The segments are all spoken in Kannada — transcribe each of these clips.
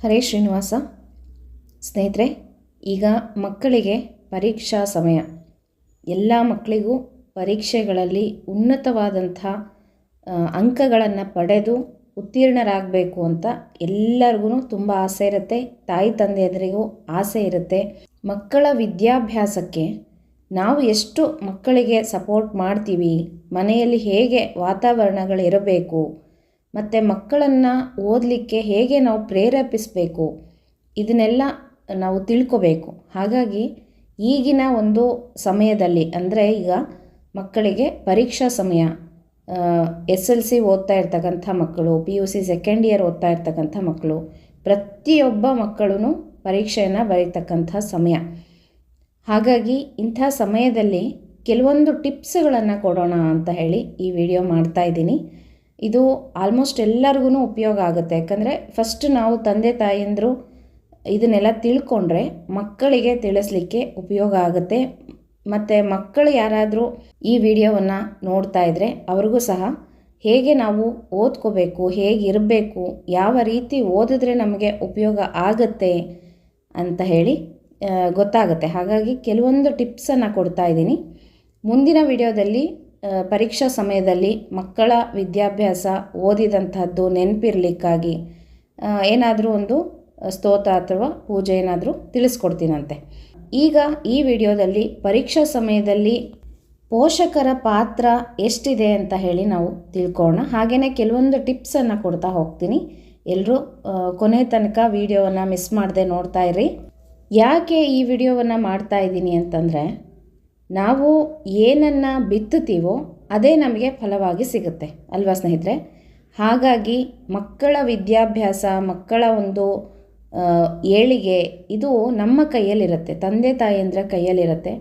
ಹರೇ ಶ್ರೀನಿವಾಸ. ಸ್ನೇಹಿತರೆ, ಈಗ ಮಕ್ಕಳಿಗೆ ಪರೀಕ್ಷಾ ಸಮಯ. ಎಲ್ಲ ಮಕ್ಕಳಿಗೂ ಪರೀಕ್ಷೆಗಳಲ್ಲಿ ಉನ್ನತವಾದಂಥ ಅಂಕಗಳನ್ನು ಪಡೆದು ಉತ್ತೀರ್ಣರಾಗಬೇಕು ಅಂತ ಎಲ್ಲರಿಗೂ ತುಂಬ ಆಸೆ ಇರುತ್ತೆ. ತಾಯಿ ತಂದೆಯರಿಗೂ ಆಸೆ ಇರುತ್ತೆ. ಮಕ್ಕಳ ವಿದ್ಯಾಭ್ಯಾಸಕ್ಕೆ ನಾವು ಎಷ್ಟು ಮಕ್ಕಳಿಗೆ ಸಪೋರ್ಟ್ ಮಾಡ್ತೀವಿ, ಮನೆಯಲ್ಲಿ ಹೇಗೆ ವಾತಾವರಣಗಳಿರಬೇಕು ಮತ್ತು ಮಕ್ಕಳನ್ನು ಓದಲಿಕ್ಕೆ ಹೇಗೆ ನಾವು ಪ್ರೇರೇಪಿಸಬೇಕು, ಇದನ್ನೆಲ್ಲ ನಾವು ತಿಳ್ಕೊಬೇಕು. ಹಾಗಾಗಿ ಈಗಿನ ಒಂದು ಸಮಯದಲ್ಲಿ ಅಂದರೆ ಈಗ ಮಕ್ಕಳಿಗೆ ಪರೀಕ್ಷಾ ಸಮಯ ಎಸ್ ಎಲ್ ಸಿ ಓದ್ತಾ ಇರ್ತಕ್ಕಂಥ ಮಕ್ಕಳು, P U C second year ಓದ್ತಾ ಇರ್ತಕ್ಕಂಥ ಮಕ್ಕಳು, ಪ್ರತಿಯೊಬ್ಬ ಮಕ್ಕಳು ಪರೀಕ್ಷೆಯನ್ನು ಬರೀತಕ್ಕಂಥ ಸಮಯ. ಹಾಗಾಗಿ ಇಂಥ ಸಮಯದಲ್ಲಿ ಕೆಲವೊಂದು ಟಿಪ್ಸ್ಗಳನ್ನು ಕೊಡೋಣ ಅಂತ ಹೇಳಿ ಈ ವಿಡಿಯೋ ಮಾಡ್ತಾ ಇದ್ದೀನಿ. ಇದು ಆಲ್ಮೋಸ್ಟ್ ಎಲ್ಲರಿಗೂ ಉಪಯೋಗ ಆಗುತ್ತೆ. ಯಾಕಂದರೆ ಫಸ್ಟ್ ನಾವು ತಂದೆ ತಾಯಿಯಂದರು ಇದನ್ನೆಲ್ಲ ತಿಳ್ಕೊಂಡ್ರೆ ಮಕ್ಕಳಿಗೆ ತಿಳಿಸ್ಲಿಕ್ಕೆ ಉಪಯೋಗ ಆಗುತ್ತೆ. ಮತ್ತು ಮಕ್ಕಳು ಯಾರಾದರೂ ಈ ವಿಡಿಯೋವನ್ನು ನೋಡ್ತಾ ಇದ್ದರೆ ಅವ್ರಿಗೂ ಸಹ ಹೇಗೆ ನಾವು ಓದ್ಕೋಬೇಕು, ಹೇಗಿರಬೇಕು, ಯಾವ ರೀತಿ ಓದಿದ್ರೆ ನಮಗೆ ಉಪಯೋಗ ಆಗುತ್ತೆ ಅಂತ ಹೇಳಿ ಗೊತ್ತಾಗುತ್ತೆ. ಹಾಗಾಗಿ ಕೆಲವೊಂದು ಟಿಪ್ಸನ್ನು ಕೊಡ್ತಾ ಇದ್ದೀನಿ. ಮುಂದಿನ ವಿಡಿಯೋದಲ್ಲಿ ಪರೀಕ್ಷಾ ಸಮಯದಲ್ಲಿ ಮಕ್ಕಳ ವಿದ್ಯಾಭ್ಯಾಸ ಓದಿದಂಥದ್ದು ನೆನಪಿರ್ಲಿಕ್ಕಾಗಿ ಏನಾದರೂ ಒಂದು ಸ್ತೋತ್ರ ಅಥವಾ ಪೂಜೆ ಏನಾದರೂ ತಿಳಿಸ್ಕೊಡ್ತೀನಂತೆ. ಈಗ ಈ ವಿಡಿಯೋದಲ್ಲಿ ಪರೀಕ್ಷಾ ಸಮಯದಲ್ಲಿ ಪೋಷಕರ ಪಾತ್ರ ಎಷ್ಟಿದೆ ಅಂತ ಹೇಳಿ ನಾವು ತಿಳ್ಕೊಳ್ಳೋಣ ಹಾಗೆಯೇ ಕೆಲವೊಂದು ಟಿಪ್ಸನ್ನು ಕೊಡ್ತಾ ಹೋಗ್ತೀನಿ. ಎಲ್ಲರೂ ಕೊನೆ ತನಕ ವಿಡಿಯೋವನ್ನು ಮಿಸ್ ಮಾಡದೆ ನೋಡ್ತಾ ಇರಿ. ಯಾಕೆ ಈ ವಿಡಿಯೋವನ್ನು ಮಾಡ್ತಾ ಇದ್ದೀನಿ ಅಂತಂದರೆ ನಾವು ಏನನ್ನು ಬಿತ್ತುತ್ತೀವೋ ಅದೇ ನಮಗೆ ಫಲವಾಗಿ ಸಿಗುತ್ತೆ. ಅಲ್ವಾ ಸ್ನೇಹಿತರೆ? ಹಾಗಾಗಿ ಮಕ್ಕಳ ವಿದ್ಯಾಭ್ಯಾಸ, ಮಕ್ಕಳ ಒಂದು ಏಳಿಗೆ ಇದು ನಮ್ಮ ಕೈಯಲ್ಲಿರುತ್ತೆ, ತಂದೆ ತಾಯಿಯಂದ್ರ ಕೈಯಲ್ಲಿರುತ್ತೆ.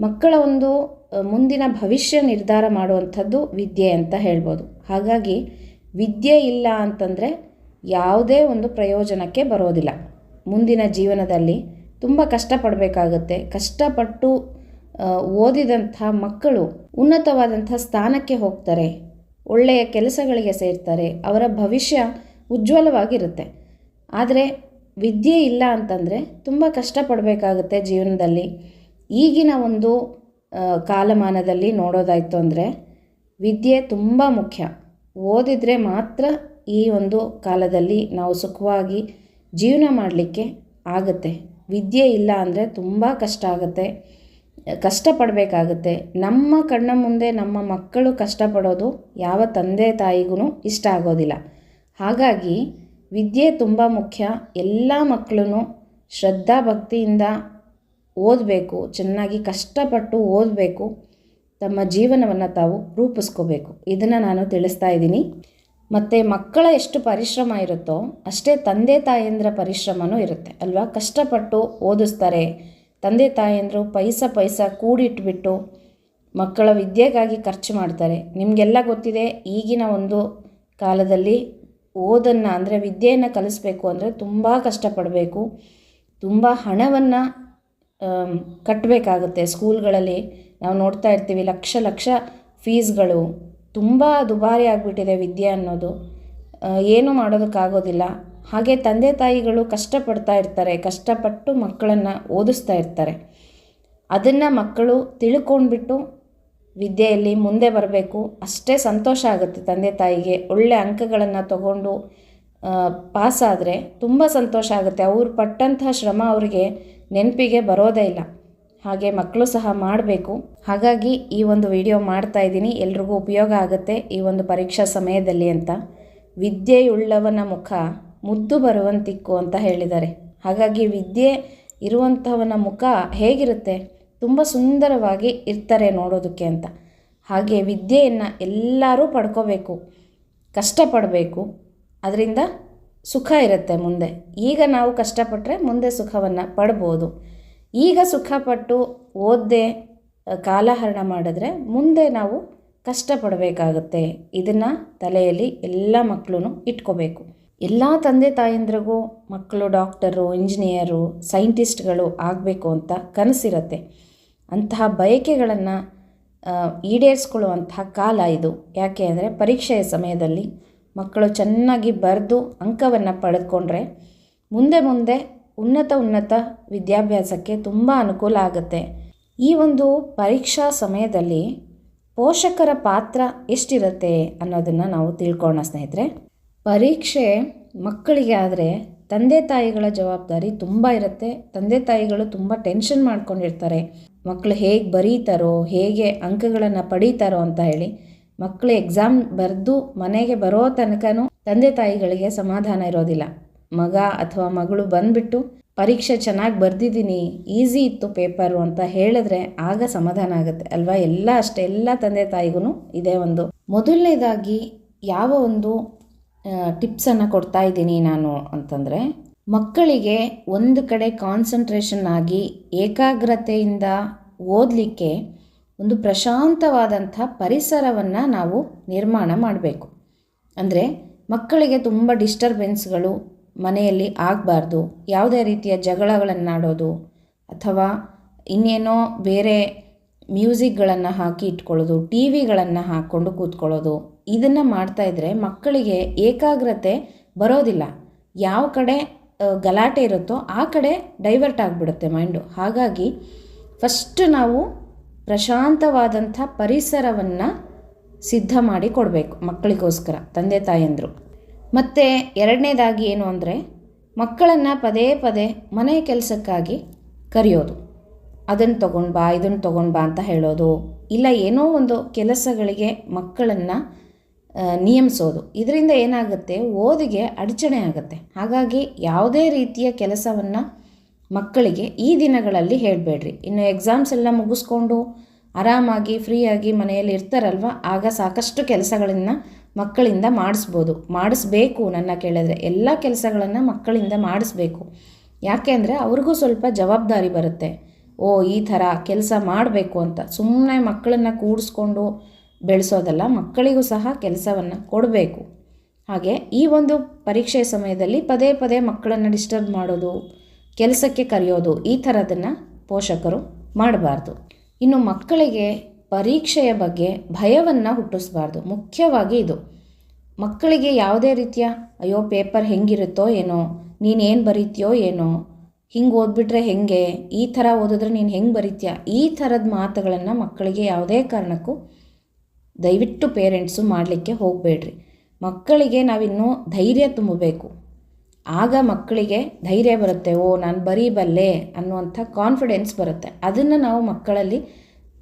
ಮಕ್ಕಳ ಒಂದು ಮುಂದಿನ ಭವಿಷ್ಯ ನಿರ್ಧಾರ ಮಾಡುವಂಥದ್ದು ವಿದ್ಯೆ ಅಂತ ಹೇಳ್ಬೋದು. ಹಾಗಾಗಿ ವಿದ್ಯೆ ಇಲ್ಲ ಅಂತಂದರೆ ಯಾವುದೇ ಒಂದು ಪ್ರಯೋಜನಕ್ಕೆ ಬರೋದಿಲ್ಲ. ಮುಂದಿನ ಜೀವನದಲ್ಲಿ ತುಂಬ ಕಷ್ಟಪಡಬೇಕಾಗುತ್ತೆ. ಕಷ್ಟಪಟ್ಟು ಓದಿದಂಥ ಮಕ್ಕಳು ಉನ್ನತವಾದಂಥ ಸ್ಥಾನಕ್ಕೆ ಹೋಗ್ತಾರೆ, ಒಳ್ಳೆಯ ಕೆಲಸಗಳಿಗೆ ಸೇರ್ತಾರೆ, ಅವರ ಭವಿಷ್ಯ ಉಜ್ವಲವಾಗಿರುತ್ತೆ. ಆದರೆ ವಿದ್ಯೆ ಇಲ್ಲ ಅಂತಂದರೆ ತುಂಬ ಕಷ್ಟಪಡಬೇಕಾಗುತ್ತೆ ಜೀವನದಲ್ಲಿ. ಈಗಿನ ಒಂದು ಕಾಲಮಾನದಲ್ಲಿ ನೋಡೋದಾಯಿತು ಅಂದರೆ ವಿದ್ಯೆ ತುಂಬ ಮುಖ್ಯ. ಓದಿದರೆ ಮಾತ್ರ ಈ ಒಂದು ಕಾಲದಲ್ಲಿ ನಾವು ಸುಖವಾಗಿ ಜೀವನ ಮಾಡಲಿಕ್ಕೆ ಆಗುತ್ತೆ. ವಿದ್ಯೆ ಇಲ್ಲ ಅಂದರೆ ತುಂಬ ಕಷ್ಟ ಆಗುತ್ತೆ. ಕಷ್ಟಪಡಬೇಕಾಗುತ್ತೆ. ನಮ್ಮ ಕಣ್ಣ ಮುಂದೆ ನಮ್ಮ ಮಕ್ಕಳು ಕಷ್ಟಪಡೋದು ಯಾವ ತಂದೆ ತಾಯಿಗೂ ಇಷ್ಟ ಆಗೋದಿಲ್ಲ. ಹಾಗಾಗಿ ವಿದ್ಯೆ ತುಂಬ ಮುಖ್ಯ. ಎಲ್ಲ ಮಕ್ಕಳೂ ಶ್ರದ್ಧಾ ಭಕ್ತಿಯಿಂದ ಓದಬೇಕು, ಚೆನ್ನಾಗಿ ಕಷ್ಟಪಟ್ಟು ಓದಬೇಕು, ತಮ್ಮ ಜೀವನವನ್ನು ತಾವು ರೂಪಿಸ್ಕೋಬೇಕು. ಇದನ್ನು ನಾನು ತಿಳಿಸ್ತಾ ಇದ್ದೀನಿ. ಮತ್ತು ಮಕ್ಕಳ ಎಷ್ಟು ಪರಿಶ್ರಮ ಇರುತ್ತೋ ಅಷ್ಟೇ ತಂದೆ ತಾಯಂದ್ರ ಪರಿಶ್ರಮವೂ ಇರುತ್ತೆ. ಅಲ್ವಾ? ಕಷ್ಟಪಟ್ಟು ಓದಿಸ್ತಾರೆ ತಂದೆ ತಾಯಂದರು ಪೈಸ ಪೈಸ ಕೂಡಿಟ್ಬಿಟ್ಟು ಮಕ್ಕಳ ವಿದ್ಯೆಗಾಗಿ ಖರ್ಚು ಮಾಡ್ತಾರೆ. ನಿಮಗೆಲ್ಲ ಗೊತ್ತಿದೆ, ಈಗಿನ ಒಂದು ಕಾಲದಲ್ಲಿ ಓದನ್ನು ಅಂದರೆ ವಿದ್ಯೆಯನ್ನು ಕಲಿಸ್ಬೇಕು ಅಂದರೆ ತುಂಬ ಕಷ್ಟಪಡಬೇಕು. ತುಂಬ ಹಣವನ್ನು ಕಟ್ಟಬೇಕಾಗುತ್ತೆ ಸ್ಕೂಲ್ಗಳಲ್ಲಿ ನಾವು ನೋಡ್ತಾ ಇರ್ತೀವಿ, ಲಕ್ಷ ಲಕ್ಷ ಫೀಸ್ಗಳು ತುಂಬ ದುಬಾರಿ ಆಗಿಬಿಟ್ಟಿದೆ ವಿದ್ಯೆ ಅನ್ನೋದು. ಏನೂ ಮಾಡೋದಕ್ಕಾಗೋದಿಲ್ಲ. ಹಾಗೆ ತಂದೆ ತಾಯಿಗಳು ಕಷ್ಟಪಡ್ತಾ ಇರ್ತಾರೆ, ಕಷ್ಟಪಟ್ಟು ಮಕ್ಕಳನ್ನು ಓದಿಸ್ತಾ ಇರ್ತಾರೆ. ಅದನ್ನು ಮಕ್ಕಳು ತಿಳ್ಕೊಂಡ್ಬಿಟ್ಟು ವಿದ್ಯೆಯಲ್ಲಿ ಮುಂದೆ ಬರಬೇಕು. ಅಷ್ಟೇ ಸಂತೋಷ ಆಗುತ್ತೆ ತಂದೆ ತಾಯಿಗೆ. ಒಳ್ಳೆ ಅಂಕಗಳನ್ನು ತಗೊಂಡು ಪಾಸಾದರೆ ತುಂಬ ಸಂತೋಷ ಆಗುತ್ತೆ. ಅವರು ಪಟ್ಟಂತಹ ಶ್ರಮ ಅವರಿಗೆ ನೆನಪಿಗೆ ಬರೋದೇ ಇಲ್ಲ. ಹಾಗೆ ಮಕ್ಕಳು ಸಹ ಮಾಡಬೇಕು. ಹಾಗಾಗಿ ಈ ಒಂದು ವಿಡಿಯೋ ಮಾಡ್ತಾ ಇದ್ದೀನಿ. ಎಲ್ರಿಗೂ ಉಪಯೋಗ ಆಗುತ್ತೆ ಈ ಒಂದು ಪರೀಕ್ಷಾ ಸಮಯದಲ್ಲಿ ಅಂತ. ವಿದ್ಯೆಯುಳ್ಳವನ ಮುಖ ಮುದ್ದು ಬರುವಂತಿಕ್ಕು ಅಂತ ಹೇಳಿದ್ದಾರೆ. ಹಾಗಾಗಿ ವಿದ್ಯೆ ಇರುವಂಥವನ ಮುಖ ಹೇಗಿರುತ್ತೆ? ತುಂಬ ಸುಂದರವಾಗಿ ಇರ್ತಾರೆ ನೋಡೋದಕ್ಕೆ ಅಂತ. ಹಾಗೆ ವಿದ್ಯೆಯನ್ನು ಎಲ್ಲರೂ ಪಡ್ಕೋಬೇಕು, ಕಷ್ಟಪಡಬೇಕು. ಅದರಿಂದ ಸುಖ ಇರುತ್ತೆ ಮುಂದೆ. ಈಗ ನಾವು ಕಷ್ಟಪಟ್ಟರೆ ಮುಂದೆ ಸುಖವನ್ನು ಪಡ್ಬೋದು. ಈಗ ಸುಖಪಟ್ಟು ಓದ್ದೆ ಕಾಲಹರಣ ಮಾಡಿದ್ರೆ ಮುಂದೆ ನಾವು ಕಷ್ಟಪಡಬೇಕಾಗುತ್ತೆ. ಇದನ್ನು ತಲೆಯಲ್ಲಿ ಎಲ್ಲ ಮಕ್ಕಳೂ ಇಟ್ಕೋಬೇಕು. ಎಲ್ಲ ತಂದೆ ತಾಯಂದ್ರಿಗೂ ಮಕ್ಕಳು, ಡಾಕ್ಟರು, ಇಂಜಿನಿಯರು, ಸೈಂಟಿಸ್ಟ್ಗಳು ಆಗಬೇಕು ಅಂತ ಕನಸಿರುತ್ತೆ. ಅಂತಹ ಬಯಕೆಗಳನ್ನು ಈಡೇರಿಸ್ಕೊಳ್ಳುವಂತಹ ಕಾಲ ಇದು. ಯಾಕೆ ಅಂದರೆ ಪರೀಕ್ಷೆಯ ಸಮಯದಲ್ಲಿ ಮಕ್ಕಳು ಚೆನ್ನಾಗಿ ಬರೆದು ಅಂಕವನ್ನು ಪಡೆದುಕೊಂಡ್ರೆ ಮುಂದೆ ಮುಂದೆ ಉನ್ನತ ಉನ್ನತ ವಿದ್ಯಾಭ್ಯಾಸಕ್ಕೆ ತುಂಬ ಅನುಕೂಲ ಆಗುತ್ತೆ. ಈ ಒಂದು ಪರೀಕ್ಷಾ ಸಮಯದಲ್ಲಿ ಪೋಷಕರ ಪಾತ್ರ ಎಷ್ಟಿರುತ್ತೆ ಅನ್ನೋದನ್ನು ನಾವು ತಿಳ್ಕೊಳ್ಳೋಣ ಸ್ನೇಹಿತರೆ. ಪರೀಕ್ಷೆ ಮಕ್ಕಳಿಗೆ ಆದರೆ ತಂದೆ ತಾಯಿಗಳ ಜವಾಬ್ದಾರಿ ತುಂಬ ಇರುತ್ತೆ. ತಂದೆ ತಾಯಿಗಳು ತುಂಬ ಟೆನ್ಷನ್ ಮಾಡ್ಕೊಂಡಿರ್ತಾರೆ. ಮಕ್ಕಳು ಹೇಗೆ ಬರೀತಾರೋ, ಹೇಗೆ ಅಂಕಗಳನ್ನು ಪಡೀತಾರೋ ಅಂತ ಹೇಳಿ ಮಕ್ಕಳು ಎಕ್ಸಾಮ್ ಬರೆದು ಮನೆಗೆ ಬರೋ ತನಕನೂ ತಂದೆ ತಾಯಿಗಳಿಗೆ ಸಮಾಧಾನ ಇರೋದಿಲ್ಲ. ಮಗ ಅಥವಾ ಮಗಳು ಬಂದುಬಿಟ್ಟು ಪರೀಕ್ಷೆ ಚೆನ್ನಾಗಿ ಬರೆದಿದ್ದೀನಿ, ಈಸಿ ಇತ್ತು ಪೇಪರು ಅಂತ ಹೇಳಿದ್ರೆ ಆಗ ಸಮಾಧಾನ ಆಗುತ್ತೆ ಅಲ್ವಾ? ಎಲ್ಲ ಅಷ್ಟೇ, ಎಲ್ಲ ತಂದೆ ತಾಯಿಗೂ ಇದೇ ಒಂದು. ಮೊದಲನೇದಾಗಿ ಯಾವ ಒಂದು ಟಿಪ್ಸನ್ನು ಕೊಡ್ತಾ ಇದ್ದೀನಿ ನಾನು ಅಂತಂದರೆ, ಮಕ್ಕಳಿಗೆ ಒಂದು ಕಡೆ ಕಾನ್ಸಂಟ್ರೇಷನ್ ಆಗಿ ಏಕಾಗ್ರತೆಯಿಂದ ಓದಲಿಕ್ಕೆ ಒಂದು ಪ್ರಶಾಂತವಾದಂಥ ಪರಿಸರವನ್ನು ನಾವು ನಿರ್ಮಾಣ ಮಾಡಬೇಕು. ಅಂದರೆ ಮಕ್ಕಳಿಗೆ ತುಂಬ ಡಿಸ್ಟರ್ಬೆನ್ಸ್ಗಳು ಮನೆಯಲ್ಲಿ ಆಗಬಾರ್ದು, ಯಾವುದೇ ರೀತಿಯ ಜಗಳಗಳನ್ನಾಡೋದು ಅಥವಾ ಇನ್ನೇನೋ ಬೇರೆ ಮ್ಯೂಸಿಕ್ಗಳನ್ನು ಹಾಕಿ ಇಟ್ಕೊಳ್ಳೋದು ಟಿ ವಿಗಳನ್ನು ಹಾಕ್ಕೊಂಡು ಕೂತ್ಕೊಳ್ಳೋದು ಇದನ್ನು ಮಾಡ್ತಾಯಿದ್ರೆ ಮಕ್ಕಳಿಗೆ ಏಕಾಗ್ರತೆ ಬರೋದಿಲ್ಲ. ಯಾವ ಕಡೆ ಗಲಾಟೆ ಇರುತ್ತೋ ಆ ಕಡೆ ಡೈವರ್ಟ್ ಆಗಿಬಿಡುತ್ತೆ ಮೈಂಡು ಹಾಗಾಗಿ ಫಸ್ಟ್ ನಾವು ಪ್ರಶಾಂತವಾದಂಥ ಪರಿಸರವನ್ನು ಸಿದ್ಧ ಮಾಡಿ ಕೊಡಬೇಕು ಮಕ್ಕಳಿಗೋಸ್ಕರ, ತಂದೆ ತಾಯಂದರು. ಮತ್ತು ಎರಡನೇದಾಗಿ ಏನು ಅಂದರೆ ಮಕ್ಕಳನ್ನು ಪದೇ ಪದೇ ಮನೆ ಕೆಲಸಕ್ಕಾಗಿ ಕರೆಯೋದು. ಅದನ್ನು ತೊಗೊಂಡು ಬಾ ಇದನ್ನು ತೊಗೊಂಡು ಬಾ ಅಂತ ಹೇಳೋದು. ಇಲ್ಲ ಏನೋ ಒಂದು ಕೆಲಸಗಳಿಗೆ ಮಕ್ಕಳನ್ನು ನಿಯಮಿಸೋದು. ಇದರಿಂದ ಏನಾಗುತ್ತೆ? ಓದಿಗೆ ಅಡಚಣೆ ಆಗುತ್ತೆ. ಹಾಗಾಗಿ ಯಾವುದೇ ರೀತಿಯ ಕೆಲಸವನ್ನು ಮಕ್ಕಳಿಗೆ ಈ ದಿನಗಳಲ್ಲಿ ಹೇಳಬೇಡ್ರಿ. ಇನ್ನು ಎಕ್ಸಾಮ್ಸ್ ಎಲ್ಲ ಮುಗಿಸ್ಕೊಂಡು ಆರಾಮಾಗಿ, ಫ್ರೀಯಾಗಿ ಮನೆಯಲ್ಲಿ ಇರ್ತಾರಲ್ವ? ಆಗ ಸಾಕಷ್ಟು ಕೆಲಸಗಳನ್ನು ಮಕ್ಕಳಿಂದ ಮಾಡಿಸ್ಬೋದು. ಮಾಡಿಸ್ಬೇಕು ನನ್ನ ಕೇಳಿದ್ರೆ. ಎಲ್ಲ ಕೆಲಸಗಳನ್ನು ಮಕ್ಕಳಿಂದ ಮಾಡಿಸ್ಬೇಕು. ಯಾಕೆ ಅಂದರೆ ಅವ್ರಿಗೂ ಸ್ವಲ್ಪ ಜವಾಬ್ದಾರಿ ಬರುತ್ತೆ. ಓ, ಈ ಥರ ಕೆಲಸ ಮಾಡಬೇಕು ಅಂತ. ಸುಮ್ಮನೆ ಮಕ್ಕಳನ್ನು ಕೂಡಿಸ್ಕೊಂಡು ಬೆಳೆಸೋದಲ್ಲ, ಮಕ್ಕಳಿಗೂ ಸಹ ಕೆಲಸವನ್ನು ಕೊಡಬೇಕು. ಹಾಗೆ ಈ ಒಂದು ಪರೀಕ್ಷೆ ಸಮಯದಲ್ಲಿ ಪದೇ ಪದೇ ಮಕ್ಕಳನ್ನು ಡಿಸ್ಟರ್ಬ್ ಮಾಡೋದು, ಕೆಲಸಕ್ಕೆ ಕರೆಯೋದು, ಈ ಥರದನ್ನು ಪೋಷಕರು ಮಾಡಬಾರ್ದು. ಇನ್ನು ಮಕ್ಕಳಿಗೆ ಪರೀಕ್ಷೆಯ ಬಗ್ಗೆ ಭಯವನ್ನು ಹುಟ್ಟಿಸ್ಬಾರ್ದು. ಮುಖ್ಯವಾಗಿ ಇದು. ಮಕ್ಕಳಿಗೆ ಯಾವುದೇ ರೀತಿಯ, ಅಯ್ಯೋ, ಪೇಪರ್ ಹೆಂಗಿರುತ್ತೋ ಏನೋ, ನೀನೇನು ಬರೀತೀಯೋ ಏನೋ, ಹಿಂಗೆ ಓದ್ಬಿಟ್ರೆ ಹೆಂಗೆ, ಈ ಥರ ಓದಿದ್ರೆ ನೀನು ಹೆಂಗೆ ಬರೀತೀಯ, ಈ ಥರದ ಮಾತುಗಳನ್ನು ಮಕ್ಕಳಿಗೆ ಯಾವುದೇ ಕಾರಣಕ್ಕೂ ದಯವಿಟ್ಟು ಪೇರೆಂಟ್ಸು ಮಾಡಲಿಕ್ಕೆ ಹೋಗಬೇಡ್ರಿ. ಮಕ್ಕಳಿಗೆ ನಾವಿನ್ನೂ ಧೈರ್ಯ ತುಂಬಬೇಕು. ಆಗ ಮಕ್ಕಳಿಗೆ ಧೈರ್ಯ ಬರುತ್ತೆ, ಓ, ನಾನು ಬರೀಬಲ್ಲೆ ಅನ್ನುವಂಥ ಕಾನ್ಫಿಡೆನ್ಸ್ ಬರುತ್ತೆ. ಅದನ್ನು ನಾವು ಮಕ್ಕಳಲ್ಲಿ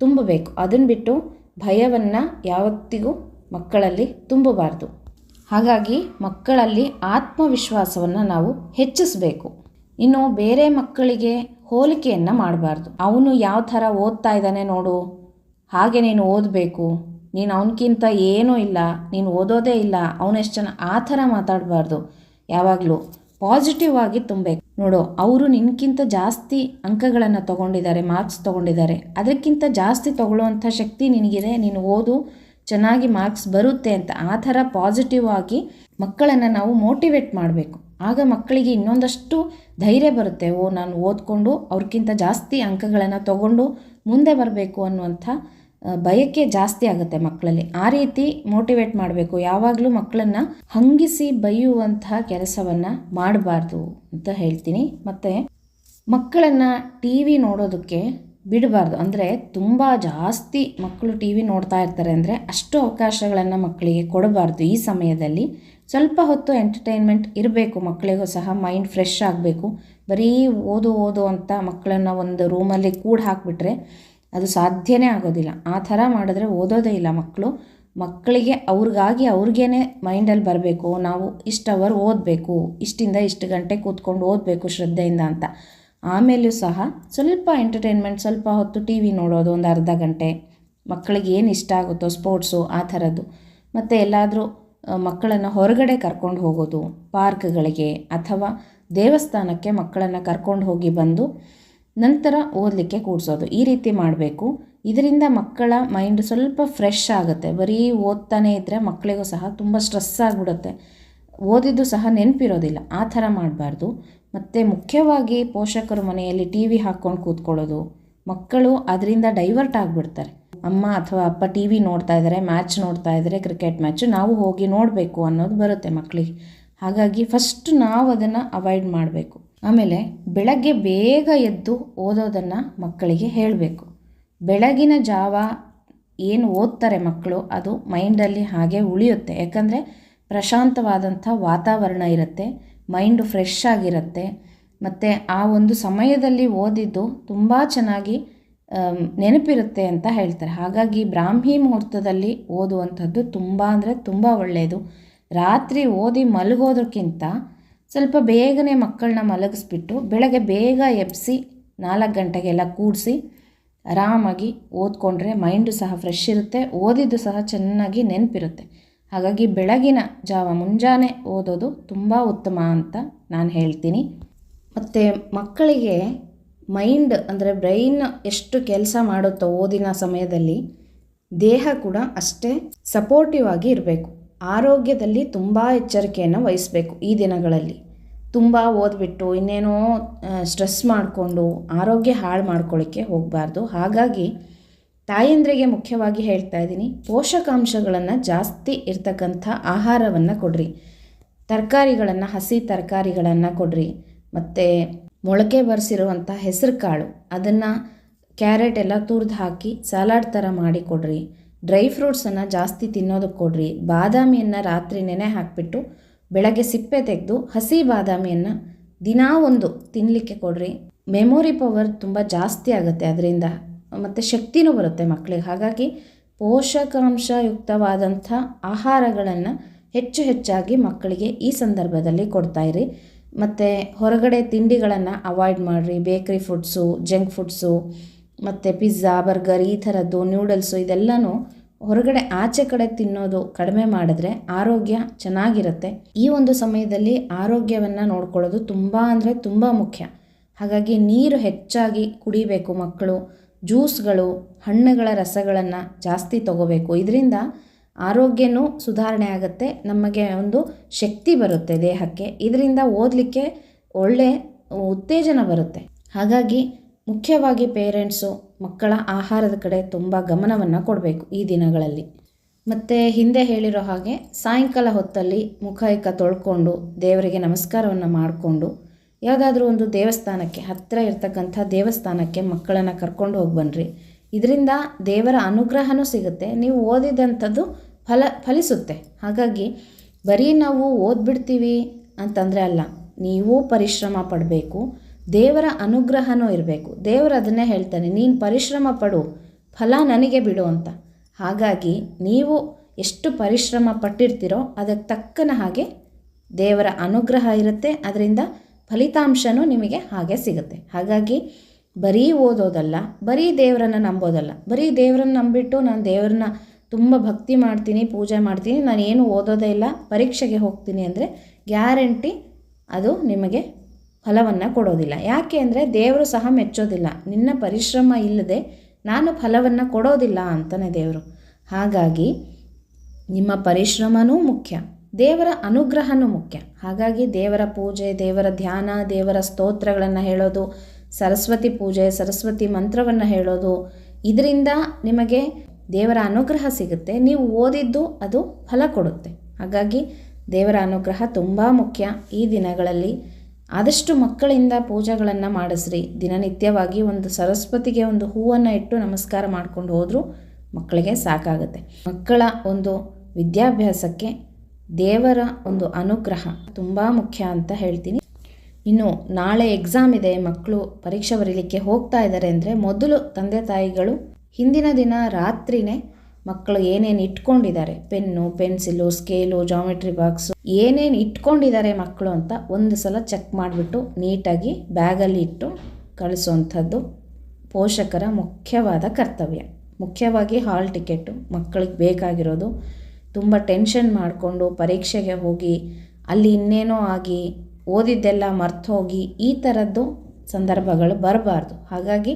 ತುಂಬಬೇಕು. ಅದನ್ನು ಬಿಟ್ಟು ಭಯವನ್ನು ಯಾವತ್ತಿಗೂ ಮಕ್ಕಳಲ್ಲಿ ತುಂಬಬಾರ್ದು. ಹಾಗಾಗಿ ಮಕ್ಕಳಲ್ಲಿ ಆತ್ಮವಿಶ್ವಾಸವನ್ನು ನಾವು ಹೆಚ್ಚಿಸಬೇಕು. ಇನ್ನು ಬೇರೆ ಮಕ್ಕಳಿಗೆ ಹೋಲಿಕೆಯನ್ನು ಮಾಡಬಾರ್ದು. ಅವನು ಯಾವ ಥರ ಓದ್ತಾ ಇದ್ದಾನೆ ನೋಡು. ಹಾಗೆ ನೀನು ಓದಬೇಕು. ನೀನು ಅವನಕ್ಕಿಂತ ಏನೂ ಇಲ್ಲ, ನೀನು ಓದೋದೇ ಇಲ್ಲ ಅವನೆಷ್ಟು ಜನ ಆ ಥರ ಮಾತಾಡಬಾರ್ದು. ಯಾವಾಗಲೂ ಪಾಸಿಟಿವ್ ಆಗಿ ತುಂಬಬೇಕು ನೋಡು, ಅವರು ನಿನ್ಗಿಂತ ಜಾಸ್ತಿ ಅಂಕಗಳನ್ನು ತೊಗೊಂಡಿದ್ದಾರೆ ಮಾರ್ಕ್ಸ್ ತೊಗೊಂಡಿದ್ದಾರೆ. ಅದಕ್ಕಿಂತ ಜಾಸ್ತಿ ತೊಗೊಳ್ಳುವಂಥ ಶಕ್ತಿ ನಿನಗಿದೆ. ನೀನು ಓದು, ಚೆನ್ನಾಗಿ ಮಾರ್ಕ್ಸ್ ಬರುತ್ತೆ ಅಂತ ಆ ಥರ ಪಾಸಿಟಿವ್ ಆಗಿ ಮಕ್ಕಳನ್ನು ನಾವು ಮೋಟಿವೇಟ್ ಮಾಡಬೇಕು. ಆಗ ಮಕ್ಕಳಿಗೆ ಇನ್ನೊಂದಷ್ಟು ಧೈರ್ಯ ಬರುತ್ತೆ. ಓ, ನಾನು ಓದ್ಕೊಂಡು ಅವ್ರಿಗಿಂತ ಜಾಸ್ತಿ ಅಂಕಗಳನ್ನು ತಗೊಂಡು ಮುಂದೆ ಬರಬೇಕು ಅನ್ನುವಂಥ ಬಯಕೆ ಜಾಸ್ತಿ ಆಗುತ್ತೆ ಮಕ್ಕಳಲ್ಲಿ. ಆ ರೀತಿ ಮೋಟಿವೇಟ್ ಮಾಡಬೇಕು. ಯಾವಾಗಲೂ ಮಕ್ಕಳನ್ನು ಹಂಗಿಸಿ ಬೈಯುವಂತಹ ಕೆಲಸವನ್ನು ಮಾಡಬಾರ್ದು ಅಂತ ಹೇಳ್ತೀನಿ. ಮತ್ತು ಮಕ್ಕಳನ್ನು ಟಿ ವಿ ನೋಡೋದಕ್ಕೆ ಬಿಡಬಾರ್ದು. ಅಂದರೆ ತುಂಬ ಜಾಸ್ತಿ ಮಕ್ಕಳು ಟಿ ವಿ ನೋಡ್ತಾ ಇರ್ತಾರೆ ಅಂದರೆ ಅಷ್ಟು ಅವಕಾಶಗಳನ್ನು ಮಕ್ಕಳಿಗೆ ಕೊಡಬಾರ್ದು ಈ ಸಮಯದಲ್ಲಿ. ಸ್ವಲ್ಪ ಹೊತ್ತು ಎಂಟರ್ಟೈನ್ಮೆಂಟ್ ಇರಬೇಕು, ಮಕ್ಕಳಿಗೂ ಸಹ ಮೈಂಡ್ ಫ್ರೆಶ್ ಆಗಬೇಕು. ಬರೀ ಓದು ಓದು ಅಂತ ಮಕ್ಕಳನ್ನು ಒಂದು ರೂಮಲ್ಲಿ ಕೂಡ ಹಾಕಿಬಿಟ್ರೆ ಅದು ಸಾಧ್ಯನೇ ಆಗೋದಿಲ್ಲ. ಆ ಥರ ಮಾಡಿದ್ರೆ ಓದೋದೇ ಇಲ್ಲ ಮಕ್ಕಳು. ಮಕ್ಕಳಿಗೆ ಅವ್ರಿಗಾಗಿ ಅವ್ರಿಗೇ ಮೈಂಡಲ್ಲಿ ಬರಬೇಕು. ನಾವು ಇಷ್ಟು ಅವರ್ ಓದಬೇಕು, ಇಷ್ಟಿಂದ ಇಷ್ಟು ಗಂಟೆ ಕೂತ್ಕೊಂಡು ಓದಬೇಕು ಶ್ರದ್ಧೆಯಿಂದ ಅಂತ. ಆಮೇಲೂ ಸಹ ಸ್ವಲ್ಪ ಎಂಟರ್ಟೈನ್ಮೆಂಟ್ ಸ್ವಲ್ಪ ಹೊತ್ತು ಟಿ ವಿ ನೋಡೋದು, ಒಂದು ಅರ್ಧ ಗಂಟೆ. ಮಕ್ಕಳಿಗೆ ಏನು ಇಷ್ಟ ಆಗುತ್ತೋ ಸ್ಪೋರ್ಟ್ಸು ಆ ಥರದ್ದು. ಮತ್ತು ಎಲ್ಲಾದರೂ ಮಕ್ಕಳನ್ನು ಹೊರಗಡೆ ಕರ್ಕೊಂಡು ಹೋಗೋದು ಪಾರ್ಕ್ಗಳಿಗೆ ಅಥವಾ ದೇವಸ್ಥಾನಕ್ಕೆ ಮಕ್ಕಳನ್ನು ಕರ್ಕೊಂಡು ಹೋಗಿ ಬಂದು ನಂತರ ಓದಲಿಕ್ಕೆ ಕೂಡಿಸೋದು. ಈ ರೀತಿ ಮಾಡಬೇಕು. ಇದರಿಂದ ಮಕ್ಕಳ ಮೈಂಡ್ ಸ್ವಲ್ಪ ಫ್ರೆಶ್ ಆಗುತ್ತೆ. ಬರೀ ಓದ್ತಾನೆ ಇದ್ದರೆ ಮಕ್ಕಳಿಗೂ ಸಹ ತುಂಬ ಸ್ಟ್ರೆಸ್ ಆಗಿಬಿಡುತ್ತೆ. ಓದಿದ್ದು ಸಹ ನೆನಪಿರೋದಿಲ್ಲ. ಆ ಥರ ಮಾಡಬಾರ್ದು. ಮತ್ತು ಮುಖ್ಯವಾಗಿ ಪೋಷಕರು ಮನೆಯಲ್ಲಿ ಟಿ ವಿ ಹಾಕ್ಕೊಂಡು ಕೂತ್ಕೊಳ್ಳೋದು. ಮಕ್ಕಳು ಅದರಿಂದ ಡೈವರ್ಟ್ ಆಗಿಬಿಡ್ತಾರೆ. ಅಮ್ಮ ಅಥವಾ ಅಪ್ಪ ಟಿ ವಿ ನೋಡ್ತಾ ಇದ್ದಾರೆ ಮ್ಯಾಚ್ ನೋಡ್ತಾ ಇದ್ದಾರೆ ಕ್ರಿಕೆಟ್ ಮ್ಯಾಚ್ ನಾವು ಹೋಗಿ ನೋಡಬೇಕು ಅನ್ನೋದು ಬರುತ್ತೆ ಮಕ್ಕಳಿಗೆ ಹಾಗಾಗಿ ಫಸ್ಟ್ ನಾವು ಅದನ್ನು ಅವಾಯ್ಡ್ ಮಾಡಬೇಕು. ಆಮೇಲೆ ಬೆಳಗ್ಗೆ ಬೇಗ ಎದ್ದು ಓದೋದನ್ನು ಮಕ್ಕಳಿಗೆ ಹೇಳಬೇಕು. ಬೆಳಗಿನ ಜಾವ ಏನು ಓದ್ತಾರೆ ಮಕ್ಕಳು ಅದು ಮೈಂಡಲ್ಲಿ ಹಾಗೆ ಉಳಿಯುತ್ತೆ. ಯಾಕಂದರೆ ಪ್ರಶಾಂತವಾದಂಥ ವಾತಾವರಣ ಇರುತ್ತೆ, ಮೈಂಡು ಫ್ರೆಶ್ ಆಗಿರುತ್ತೆ. ಮತ್ತು ಆ ಒಂದು ಸಮಯದಲ್ಲಿ ಓದಿದ್ದು ತುಂಬ ಚೆನ್ನಾಗಿ ನೆನಪಿರುತ್ತೆ ಅಂತ ಹೇಳ್ತಾರೆ. ಹಾಗಾಗಿ ಬ್ರಾಹ್ಮಿ ಮುಹೂರ್ತದಲ್ಲಿ ಓದುವಂಥದ್ದು ತುಂಬ ಅಂದರೆ ತುಂಬ ಒಳ್ಳೆಯದು. ರಾತ್ರಿ ಓದಿ ಮಲಗೋದಕ್ಕಿಂತ ಸ್ವಲ್ಪ ಬೇಗನೆ ಮಕ್ಕಳನ್ನ ಮಲಗಿಸ್ಬಿಟ್ಟು ಬೆಳಗ್ಗೆ ಬೇಗ ಎಬ್ಬಿಸಿ ನಾಲ್ಕು ಗಂಟೆಗೆಲ್ಲ ಕೂಡಿಸಿ ಆರಾಮಾಗಿ ಓದ್ಕೊಂಡ್ರೆ ಮೈಂಡು ಸಹ ಫ್ರೆಶ್ ಇರುತ್ತೆ, ಓದಿದ್ದು ಸಹ ಚೆನ್ನಾಗಿ ನೆನಪಿರುತ್ತೆ. ಹಾಗಾಗಿ ಬೆಳಗಿನ ಜಾವ ಮುಂಜಾನೆ ಓದೋದು ತುಂಬ ಉತ್ತಮ ಅಂತ ನಾನು ಹೇಳ್ತೀನಿ. ಮತ್ತು ಮಕ್ಕಳಿಗೆ ಮೈಂಡ್ ಅಂದರೆ ಬ್ರೈನ್ ಎಷ್ಟು ಕೆಲಸ ಮಾಡುತ್ತೋ ಓದಿನ ಸಮಯದಲ್ಲಿ ದೇಹ ಕೂಡ ಅಷ್ಟೇ ಸಪೋರ್ಟಿವ್ ಆಗಿ ಇರಬೇಕು. ಆರೋಗ್ಯದಲ್ಲಿ ತುಂಬ ಎಚ್ಚರಿಕೆಯನ್ನು ವಹಿಸಬೇಕು ಈ ದಿನಗಳಲ್ಲಿ. ತುಂಬ ಓದ್ಬಿಟ್ಟು, ಇನ್ನೇನೋ ಸ್ಟ್ರೆಸ್ ಮಾಡಿಕೊಂಡು, ಆರೋಗ್ಯ ಹಾಳು ಮಾಡ್ಕೊಳ್ಳಿಕ್ಕೆ ಹೋಗಬಾರ್ದು. ಹಾಗಾಗಿ, ತಾಯಂದ್ರಿಗೆ ಮುಖ್ಯವಾಗಿ ಹೇಳ್ತಾ ಇದ್ದೀನಿ, ಪೋಷಕಾಂಶಗಳನ್ನು ಜಾಸ್ತಿ ಇರ್ತಕ್ಕಂಥ ಆಹಾರವನ್ನು ಕೊಡ್ರಿ. ತರಕಾರಿಗಳನ್ನು, ಹಸಿ ತರಕಾರಿಗಳನ್ನು ಕೊಡ್ರಿ. ಮತ್ತು ಮೊಳಕೆ ಬರೆಸಿರುವಂಥ ಹೆಸರು ಕಾಳು ಅದನ್ನು ಕ್ಯಾರೆಟ್ ಎಲ್ಲ ತುರಿದು ಹಾಕಿ, ಸಲಾಡ್ ಥರ ಮಾಡಿ ಕೊಡ್ರಿ. ಡ್ರೈ ಫ್ರೂಟ್ಸನ್ನು ಜಾಸ್ತಿ ತಿನ್ನೋದಕ್ಕೆ ಕೊಡ್ರಿ. ಬಾದಾಮಿಯನ್ನು ರಾತ್ರಿ ನೆನೆ ಹಾಕಿಬಿಟ್ಟು ಬೆಳಗ್ಗೆ ಸಿಪ್ಪೆ ತೆಗೆದು ಹಸಿ ಬಾದಾಮಿಯನ್ನು ದಿನಾ ಒಂದು ತಿನ್ನಲಿಕ್ಕೆ ಕೊಡ್ರಿ. ಮೆಮೊರಿ ಪವರ್ ತುಂಬ ಜಾಸ್ತಿ ಆಗುತ್ತೆ ಅದರಿಂದ. ಮತ್ತು ಶಕ್ತಿನೂ ಬರುತ್ತೆ ಮಕ್ಕಳಿಗೆ ಹಾಗಾಗಿ ಪೋಷಕಾಂಶಯುಕ್ತವಾದಂಥ ಆಹಾರಗಳನ್ನು ಹೆಚ್ಚು ಹೆಚ್ಚಾಗಿ ಮಕ್ಕಳಿಗೆ ಈ ಸಂದರ್ಭದಲ್ಲಿ ಕೊಡ್ತಾಯಿರಿ ಮತ್ತು ಹೊರಗಡೆ ತಿಂಡಿಗಳನ್ನು ಅವಾಯ್ಡ್ ಮಾಡಿರಿ. ಬೇಕ್ರಿ ಫುಡ್ಸು ಜಂಕ್ ಫುಡ್ಸು ಮತ್ತು ಪಿಜ್ಜಾ ಬರ್ಗರ್ ಈ ಥರದ್ದು ನ್ಯೂಡಲ್ಸು ಇದೆಲ್ಲನೂ ಹೊರಗಡೆ ಆಚೆ ಕಡೆ ತಿನ್ನೋದು ಕಡಿಮೆ ಮಾಡಿದ್ರೆ ಆರೋಗ್ಯ ಚೆನ್ನಾಗಿರುತ್ತೆ. ಈ ಒಂದು ಸಮಯದಲ್ಲಿ ಆರೋಗ್ಯವನ್ನು ನೋಡ್ಕೊಳ್ಳೋದು ತುಂಬ ಅಂದರೆ ತುಂಬ ಮುಖ್ಯ. ಹಾಗಾಗಿ ನೀರು ಹೆಚ್ಚಾಗಿ ಕುಡಿಬೇಕು ಮಕ್ಕಳು ಜ್ಯೂಸ್ಗಳು ಹಣ್ಣುಗಳ ರಸಗಳನ್ನು ಜಾಸ್ತಿ ತಗೋಬೇಕು. ಇದರಿಂದ ಆರೋಗ್ಯನೂ ಸುಧಾರಣೆ ಆಗುತ್ತೆ, ನಮಗೆ ಒಂದು ಶಕ್ತಿ ಬರುತ್ತೆ ದೇಹಕ್ಕೆ. ಇದರಿಂದ ಓದಲಿಕ್ಕೆ ಒಳ್ಳೆ ಉತ್ತೇಜನ ಬರುತ್ತೆ. ಹಾಗಾಗಿ ಮುಖ್ಯವಾಗಿ ಪೇರೆಂಟ್ಸು ಮಕ್ಕಳ ಆಹಾರದ ಕಡೆ ತುಂಬ ಗಮನವನ್ನು ಕೊಡಬೇಕು ಈ ದಿನಗಳಲ್ಲಿ. ಮತ್ತು ಹಿಂದೆ ಹೇಳಿರೋ ಹಾಗೆ ಸಾಯಂಕಾಲ ಹೊತ್ತಲ್ಲಿ ಮುಖ ಇಕ್ಕ ತೊಳ್ಕೊಂಡು ದೇವರಿಗೆ ನಮಸ್ಕಾರವನ್ನು ಮಾಡಿಕೊಂಡು ಯಾವುದಾದ್ರೂ ಒಂದು ದೇವಸ್ಥಾನಕ್ಕೆ, ಹತ್ತಿರ ಇರ್ತಕ್ಕಂಥ ದೇವಸ್ಥಾನಕ್ಕೆ ಮಕ್ಕಳನ್ನು ಕರ್ಕೊಂಡು ಹೋಗಿ ಬನ್ನಿರಿ ಇದರಿಂದ ದೇವರ ಅನುಗ್ರಹನೂ ಸಿಗುತ್ತೆ, ನೀವು ಓದಿದಂಥದ್ದು ಫಲ, ಫಲಿಸುತ್ತೆ. ಹಾಗಾಗಿ ಬರೀ ನಾವು ಓದ್ಬಿಡ್ತೀವಿ ಅಂತಂದರೆ ಅಲ್ಲ, ನೀವು ಪರಿಶ್ರಮ ಪಡಬೇಕು. ದೇವರ ಅನುಗ್ರಹನೂ ಇರಬೇಕು. ದೇವರು ಅದನ್ನೇ ಹೇಳ್ತಾನೆ, ನೀನು ಪರಿಶ್ರಮ ಪಡು, ಫಲ ನನಗೆ ಬಿಡು ಅಂತ. ಹಾಗಾಗಿ ನೀವು ಎಷ್ಟು ಪರಿಶ್ರಮ ಪಟ್ಟಿರ್ತೀರೋ ಅದಕ್ಕೆ ತಕ್ಕನ ಹಾಗೆ ದೇವರ ಅನುಗ್ರಹ ಇರುತ್ತೆ, ಅದರಿಂದ ಫಲಿತಾಂಶನೂ ನಿಮಗೆ ಹಾಗೆ ಸಿಗುತ್ತೆ. ಹಾಗಾಗಿ ಬರೀ ಓದೋದಲ್ಲ, ಬರೀ ದೇವರನ್ನು ನಂಬೋದಲ್ಲ, ಬರೀ ದೇವರನ್ನು ನಂಬಿಟ್ಟು ನಾನು ದೇವ್ರನ್ನ ತುಂಬ ಭಕ್ತಿ ಮಾಡ್ತೀನಿ, ಪೂಜೆ ಮಾಡ್ತೀನಿ ನಾನು ಏನು ಓದೋದೇ ಇಲ್ಲ, ಪರೀಕ್ಷೆಗೆ ಹೋಗ್ತೀನಿ ಅಂದರೆ ಗ್ಯಾರಂಟಿ ಅದು ನಿಮಗೆ ಫಲವನ್ನು ಕೊಡೋದಿಲ್ಲ. ಯಾಕೆ ಅಂದರೆ ದೇವರು ಸಹ ಮೆಚ್ಚೋದಿಲ್ಲ. ನಿನ್ನ ಪರಿಶ್ರಮ ಇಲ್ಲದೆ ನಾನು ಫಲವನ್ನು ಕೊಡೋದಿಲ್ಲ ಅಂತಾನೆ ದೇವರು. ಹಾಗಾಗಿ ನಿಮ್ಮ ಪರಿಶ್ರಮನೂ ಮುಖ್ಯ. ದೇವರ ಅನುಗ್ರಹನೂ ಮುಖ್ಯ. ಹಾಗಾಗಿ ದೇವರ ಪೂಜೆ, ದೇವರ ಧ್ಯಾನ, ದೇವರ ಸ್ತೋತ್ರಗಳನ್ನು ಹೇಳೋದು, ಸರಸ್ವತಿ ಪೂಜೆ, ಸರಸ್ವತಿ ಮಂತ್ರವನ್ನು ಹೇಳೋದು, ಇದರಿಂದ ನಿಮಗೆ ದೇವರ ಅನುಗ್ರಹ ಸಿಗುತ್ತೆ. ನೀವು ಓದಿದ್ದು ಅದು ಫಲ ಕೊಡುತ್ತೆ. ಹಾಗಾಗಿ ದೇವರ ಅನುಗ್ರಹ ತುಂಬ ಮುಖ್ಯ. ಈ ದಿನಗಳಲ್ಲಿ ಆದಷ್ಟು ಮಕ್ಕಳಿಂದ ಪೂಜೆಗಳನ್ನು ಮಾಡಿಸ್ರಿ. ದಿನನಿತ್ಯವಾಗಿ ಒಂದು ಸರಸ್ವತಿಗೆ ಒಂದು ಹೂವನ್ನು ಇಟ್ಟು ನಮಸ್ಕಾರ ಮಾಡ್ಕೊಂಡು ಹೋದರೂ ಮಕ್ಕಳಿಗೆ ಸಾಕಾಗುತ್ತೆ. ಮಕ್ಕಳ ಒಂದು ವಿದ್ಯಾಭ್ಯಾಸಕ್ಕೆ ದೇವರ ಒಂದು ಅನುಗ್ರಹ ತುಂಬ ಮುಖ್ಯ ಅಂತ ಹೇಳ್ತೀನಿ. ಇನ್ನು ನಾಳೆ ಎಕ್ಸಾಮ್ ಇದೆ, ಮಕ್ಕಳು ಪರೀಕ್ಷೆ ಬರೀಲಿಕ್ಕೆ ಹೋಗ್ತಾ ಇದ್ದಾರೆ ಅಂದರೆ ಮೊದಲು ತಂದೆ ತಾಯಿಗಳು ಹಿಂದಿನ ದಿನ ರಾತ್ರಿನೇ ಮಕ್ಕಳು ಏನೇನು ಇಟ್ಕೊಂಡಿದ್ದಾರೆ? Pen, pencil, scale geometry box ಏನೇನು ಇಟ್ಕೊಂಡಿದ್ದಾರೆ ಮಕ್ಕಳು ಅಂತ ಒಂದು ಸಲ ಚೆಕ್ ಮಾಡಿಬಿಟ್ಟು ನೀಟಾಗಿ ಬ್ಯಾಗಲ್ಲಿ ಇಟ್ಟು ಕಳಿಸುವಂಥದ್ದು ಪೋಷಕರ ಮುಖ್ಯವಾದ ಕರ್ತವ್ಯ. ಮುಖ್ಯವಾಗಿ ಹಾಲ್ ಟಿಕೆಟು ಮಕ್ಕಳಿಗೆ ಬೇಕಾಗಿರೋದು. ತುಂಬ ಟೆನ್ಷನ್ ಮಾಡಿಕೊಂಡು ಪರೀಕ್ಷೆಗೆ ಹೋಗಿ, ಅಲ್ಲಿ ಇನ್ನೇನೋ ಆಗಿ, ಓದಿದ್ದೆಲ್ಲ ಮರ್ತು ಹೋಗಿ ಈ ಥರದ್ದು ಸಂದರ್ಭಗಳು ಬರಬಾರ್ದು. ಹಾಗಾಗಿ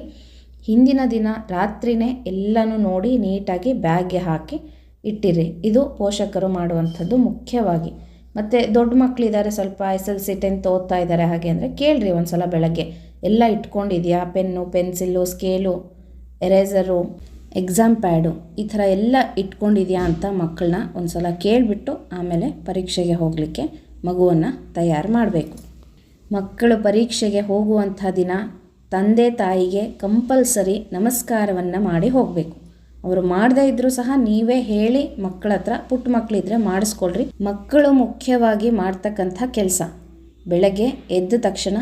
ಹಿಂದಿನ ದಿನ ರಾತ್ರಿನೇ ಎಲ್ಲನೂ ನೋಡಿ ನೀಟಾಗಿ ಬ್ಯಾಗ್ಗೆ ಹಾಕಿ ಇಟ್ಟಿರಿ. ಇದು ಪೋಷಕರು ಮಾಡುವಂಥದ್ದು ಮುಖ್ಯವಾಗಿ. ಮತ್ತು ದೊಡ್ಡ ಮಕ್ಕಳಿದ್ದಾರೆ ಸ್ವಲ್ಪ ಎಸ್ ಎಲ್ ಸಿ ಟೆಂತ್ ಓದ್ತಾ ಇದ್ದಾರೆ ಹಾಗೆ ಅಂದರೆ ಕೇಳಿರಿ ಒಂದು ಸಲ ಬೆಳಗ್ಗೆ. ಎಲ್ಲ ಇಟ್ಕೊಂಡಿದೆಯಾ? Pen, pencil, scale, eraser, exam pad, ಈ ಥರ ಎಲ್ಲ ಇಟ್ಕೊಂಡಿದೆಯಾ ಅಂತ ಮಕ್ಕಳನ್ನ ಒಂದು ಸಲ ಕೇಳಿಬಿಟ್ಟು ಆಮೇಲೆ ಪರೀಕ್ಷೆಗೆ ಹೋಗಲಿಕ್ಕೆ ಮಗುವನ್ನು ತಯಾರು ಮಾಡಬೇಕು. ಮಕ್ಕಳು ಪರೀಕ್ಷೆಗೆ ಹೋಗುವಂಥ ದಿನ ತಂದೆ ತಾಯಿಗೆ ಕಂಪಲ್ಸರಿ ನಮಸ್ಕಾರವನ್ನು ಮಾಡಿ ಹೋಗಬೇಕು. ಅವರು ಮಾಡದೇ ಇದ್ದರೂ ಸಹ ನೀವೇ ಹೇಳಿ ಮಕ್ಕಳ ಹತ್ರ ಪುಟ್ಟ ಮಕ್ಕಳಿದ್ರೆ ಮಾಡಿಸ್ಕೊಳ್ರಿ. ಮಕ್ಕಳು ಮುಖ್ಯವಾಗಿ ಮಾಡ್ತಕ್ಕಂಥ ಕೆಲಸ. ಬೆಳಗ್ಗೆ ಎದ್ದ ತಕ್ಷಣ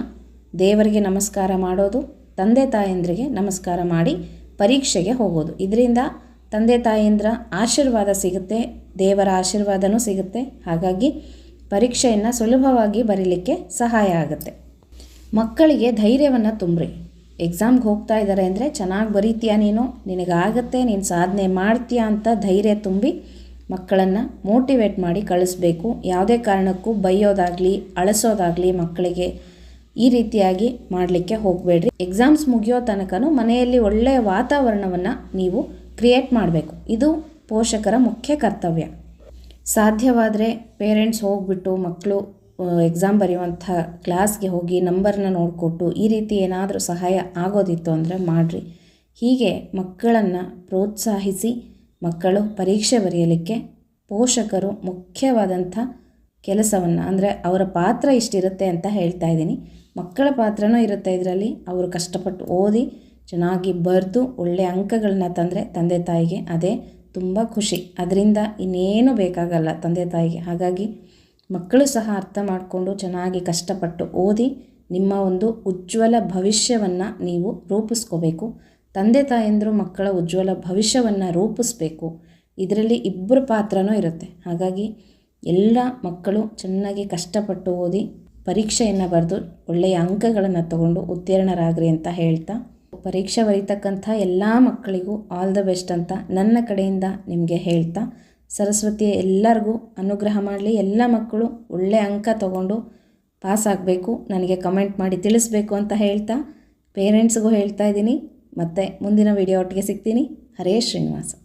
ದೇವರಿಗೆ ನಮಸ್ಕಾರ ಮಾಡೋದು, ತಂದೆ ತಾಯಂದ್ರಿಗೆ ನಮಸ್ಕಾರ ಮಾಡಿ ಪರೀಕ್ಷೆಗೆ ಹೋಗೋದು. ಇದರಿಂದ ತಂದೆ ತಾಯಂದ್ರ ಆಶೀರ್ವಾದ ಸಿಗುತ್ತೆ, ದೇವರ ಆಶೀರ್ವಾದನೂ ಸಿಗುತ್ತೆ. ಹಾಗಾಗಿ ಪರೀಕ್ಷೆಯನ್ನು ಸುಲಭವಾಗಿ ಬರೀಲಿಕ್ಕೆ ಸಹಾಯ ಆಗುತ್ತೆ. ಮಕ್ಕಳಿಗೆ ಧೈರ್ಯವನ್ನು ತುಂಬ್ರಿ. ಎಕ್ಸಾಮ್ಗೆ ಹೋಗ್ತಾ ಇದ್ದಾರೆ ಅಂದರೆ ಚೆನ್ನಾಗಿ ಬರೀತೀಯ ನೀನು, ನಿನಗಾಗತ್ತೆ, ನೀನು ಸಾಧನೆ ಮಾಡ್ತೀಯ ಅಂತ ಧೈರ್ಯ ತುಂಬಿ ಮಕ್ಕಳನ್ನು ಮೋಟಿವೇಟ್ ಮಾಡಿ ಕಳಿಸ್ಬೇಕು. ಯಾವುದೇ ಕಾರಣಕ್ಕೂ ಬೈಯೋದಾಗಲಿ, ಅಳಿಸೋದಾಗಲಿ ಮಕ್ಕಳಿಗೆ ಈ ರೀತಿಯಾಗಿ ಮಾಡಲಿಕ್ಕೆ ಹೋಗಬೇಡ್ರಿ. ಎಕ್ಸಾಮ್ಸ್ ಮುಗಿಯೋ ತನಕನೂ ಮನೆಯಲ್ಲಿ ಒಳ್ಳೆಯ ವಾತಾವರಣವನ್ನು ನೀವು ಕ್ರಿಯೇಟ್ ಮಾಡಬೇಕು. ಇದು ಪೋಷಕರ ಮುಖ್ಯ ಕರ್ತವ್ಯ. ಸಾಧ್ಯವಾದರೆ ಪೇರೆಂಟ್ಸ್ ಹೋಗ್ಬಿಟ್ಟು ಮಕ್ಕಳು ಎಕ್ಸಾಮ್ ಬರೆಯುವಂಥ ಕ್ಲಾಸ್ಗೆ ಹೋಗಿ ನಂಬರ್ನ ನೋಡಿಕೊಟ್ಟು ಈ ರೀತಿ ಏನಾದರೂ ಸಹಾಯ ಆಗೋದಿತ್ತು ಅಂದರೆ ಮಾಡಿರಿ. ಹೀಗೆ ಮಕ್ಕಳನ್ನು ಪ್ರೋತ್ಸಾಹಿಸಿ ಮಕ್ಕಳು ಪರೀಕ್ಷೆ ಬರೆಯಲಿಕ್ಕೆ ಪೋಷಕರು ಮುಖ್ಯವಾದಂಥ ಕೆಲಸವನ್ನು ಅಂದರೆ ಅವರ ಪಾತ್ರ ಇಷ್ಟಿರುತ್ತೆ ಅಂತ ಹೇಳ್ತಾ ಇದ್ದೀನಿ. ಮಕ್ಕಳ ಪಾತ್ರನೂ ಇರುತ್ತೆ ಇದರಲ್ಲಿ. ಅವರು ಕಷ್ಟಪಟ್ಟು ಓದಿ ಚೆನ್ನಾಗಿ ಬರೆದು ಒಳ್ಳೆಯ ಅಂಕಗಳನ್ನ ತಂದರೆ ತಂದೆ ತಾಯಿಗೆ ಅದೇ ತುಂಬ ಖುಷಿ. ಅದರಿಂದ ಇನ್ನೇನು ಬೇಕಾಗಲ್ಲ ತಂದೆ ತಾಯಿಗೆ. ಹಾಗಾಗಿ ಮಕ್ಕಳು ಸಹ ಅರ್ಥ ಮಾಡಿಕೊಂಡು ಚೆನ್ನಾಗಿ ಕಷ್ಟಪಟ್ಟು ಓದಿ ನಿಮ್ಮ ಒಂದು ಉಜ್ವಲ ಭವಿಷ್ಯವನ್ನು ನೀವು ರೂಪಿಸ್ಕೋಬೇಕು. ತಂದೆ ತಾಯಂದರು ಮಕ್ಕಳ ಉಜ್ವಲ ಭವಿಷ್ಯವನ್ನು ರೂಪಿಸ್ಬೇಕು. ಇದರಲ್ಲಿ ಇಬ್ಬರ ಪಾತ್ರನೂ ಇರುತ್ತೆ. ಹಾಗಾಗಿ ಎಲ್ಲ ಮಕ್ಕಳು ಚೆನ್ನಾಗಿ ಕಷ್ಟಪಟ್ಟು ಓದಿ ಪರೀಕ್ಷೆಯನ್ನು ಬರೆದು ಒಳ್ಳೆಯ ಅಂಕಗಳನ್ನು ತಗೊಂಡು ಉತ್ತೀರ್ಣರಾಗ್ರಿ ಅಂತ ಹೇಳ್ತಾ ಪರೀಕ್ಷೆ ಬರೀತಕ್ಕಂಥ ಎಲ್ಲ ಮಕ್ಕಳಿಗೂ ಆಲ್ ದ ಬೆಸ್ಟ್ ಅಂತ ನನ್ನ ಕಡೆಯಿಂದ ನಿಮಗೆ ಹೇಳ್ತಾ ಸರಸ್ವತಿ ಎಲ್ಲರಿಗೂ ಅನುಗ್ರಹ ಮಾಡಲಿ. ಎಲ್ಲ ಮಕ್ಕಳು ಒಳ್ಳೆಯ ಅಂಕ ತಗೊಂಡು ಪಾಸ್ ಆಗಬೇಕು. ನನಗೆ ಕಮೆಂಟ್ ಮಾಡಿ ತಿಳಿಸ್ಬೇಕು ಅಂತ ಹೇಳ್ತಾ ಪೇರೆಂಟ್ಸ್ಗೂ ಹೇಳ್ತಾ ಇದ್ದೀನಿ. ಮತ್ತು ಮುಂದಿನ ವಿಡಿಯೋ ಒಟ್ಟಿಗೆ ಸಿಗ್ತೀನಿ. ಹರೇ ಶ್ರೀನಿವಾಸ.